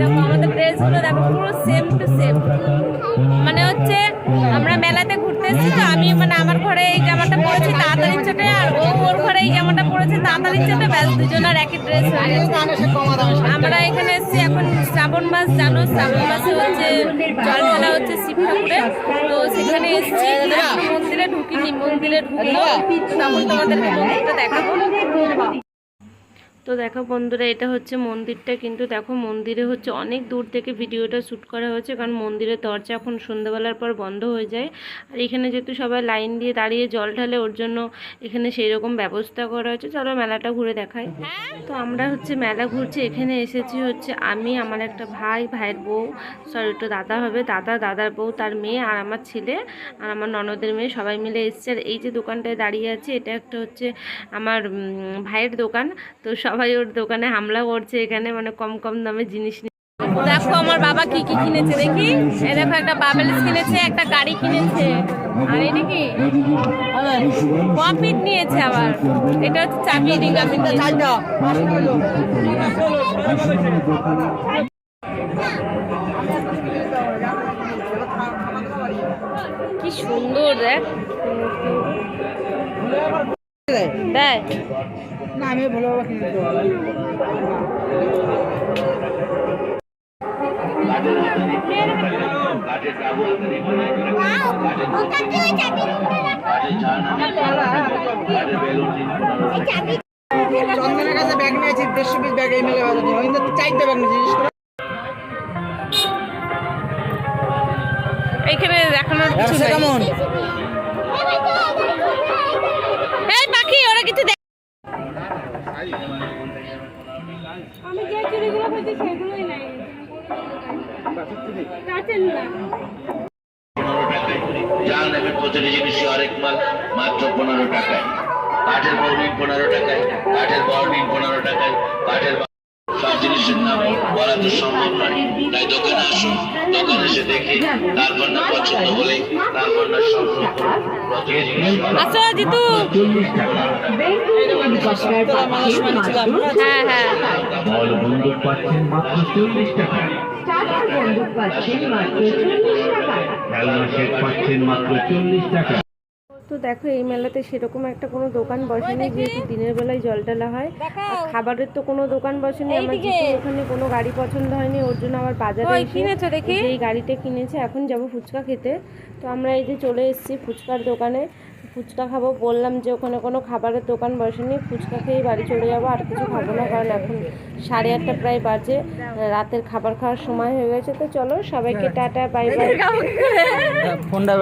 দেখো আমাদের ড্রেসগুলো দেখো, পুরো সেম টু সেম মানে হচ্ছে, আমরা মেলাতে ঘুরতে এসেছি তো, আমি মানে আমার ঘরে এই জামাটা পরেছি, তাড়াতাড়ি চোটে, আর ও ওর ঘরে এই জামাটা পরেছে, তাড়াতাড়ি চোটে, ব্যাস, দুজনের একই ড্রেস আমরা এখানে এসেছি এখন শ্রাবণ মাস, জানো, শ্রাবণ মাসে হচ্ছে জল ঢালা হচ্ছে শিব ঠাকুরের তো সেখানে এসেছি, মন্দিরে ঢুকিনি, মন্দিরে ঢুকবো তখন তোমাদেরকে মন্দিরটা দেখাবো। তো দেখো বন্ধুরা, এটা হচ্ছে মন্দিরটা। কিন্তু দেখো মন্দিরে হচ্ছে অনেক দূর থেকে ভিডিওটা শ্যুট করা হয়েছে, কারণ মন্দিরের দরজা এখন সন্ধ্যাবেলার পর বন্ধ হয়ে যায়। আর এখানে যেহেতু সবাই লাইন দিয়ে দাঁড়িয়ে জল ঢালে, ওর জন্য এখানে সেই রকম ব্যবস্থা করা হয়েছে। চলো মেলাটা ঘুরে দেখাই। তো আমরা হচ্ছে মেলা ঘুরছি, এখানে এসেছি হচ্ছে আমি, আমার একটা ভাই, ভাইয়ের বউ সরি একটু দাদা হবে। দাদা, দাদার বউ, তার মেয়ে আর আমার ছেলে আর আমার ননদের মেয়ে সবাই মিলে এসছে। আর এই যে দোকানটায় দাঁড়িয়ে আছে, এটা একটা হচ্ছে আমার ভাইয়ের দোকান। তো সবাই ওর দোকানে হামলা করছে এখানে মানে কম কম দামে জিনিস দেখো আমার বাবা কি কি কিনেছে দেখি। দেখো একটা বাবেলস কিনেছে, একটা গাড়ি কিনেছে। আর এটা কি পপিট নিয়েছে আবার। এটা হচ্ছে চাবি কি সুন্দর, দেখ। দেখ না আমি কিনে চন্দনের কাছে ব্যাগ নিয়েছি দেড়শো পিস ব্যাগ এই মেলে ওই ব্যাগ নিয়েছি এইখানে দেখানোর কিছু কেমন? আমি যে চুড়িগুলো খুঁজছি সেগুলোই নাই। কাটেন না। জাল নেবেন প্রতিটি জিনিসই আরেক মাল মাত্র পনেরো টাকায়। কাঠের বর্মিং পনেরো টাকায় কাঠের বর্মিং পনেরো টাকায় কাঠের সব জিনিসের নাম বলা তো সম্ভব নয়। তাই দোকানে আসুন দোকানে এসে দেখে তারপর না পছন্দ হলে তারপর না সংগ্রহ করুন। প্রতিটি জিতু। হ্যাঁ হ্যাঁ। বল বন্দুক পাচ্ছেন মাত্র চল্লিশ টাকায় বন্দুক পাচ্ছেন মাত্র চল্লিশ টাকায় খেলনা সেট পাচ্ছেন মাত্র চল্লিশ টাকা। তো দেখো এই মেলাতে সেরকম একটা কোনো দোকান বসেনি যেহেতু দিনের বেলায় জল ঢালা হয়। আর খাবারের তো কোনো দোকান বসেনি আমার যেহেতু ওখানে কোনো গাড়ি পছন্দ হয়নি ওর জন্য আবার বাজারে কিনেছো দেখি। এই গাড়িটা কিনেছে এখন যাব ফুচকা খেতে। তো আমরা এই যে চলে এসেছি ফুচকার দোকানে। ফুচকা খাব। বললাম যে ওখানে কোনো খাবারের দোকান বসেনি ফুচকা খেয়ে বাড়ি চলে যাব আর কিছু খাব না কারণ এখন সাড়ে আটটা প্রায় বাজে রাতের খাবার খাওয়ার সময় হয়ে গেছে। তো চলো সবাইকে টাটা বাই বাই ফোনটা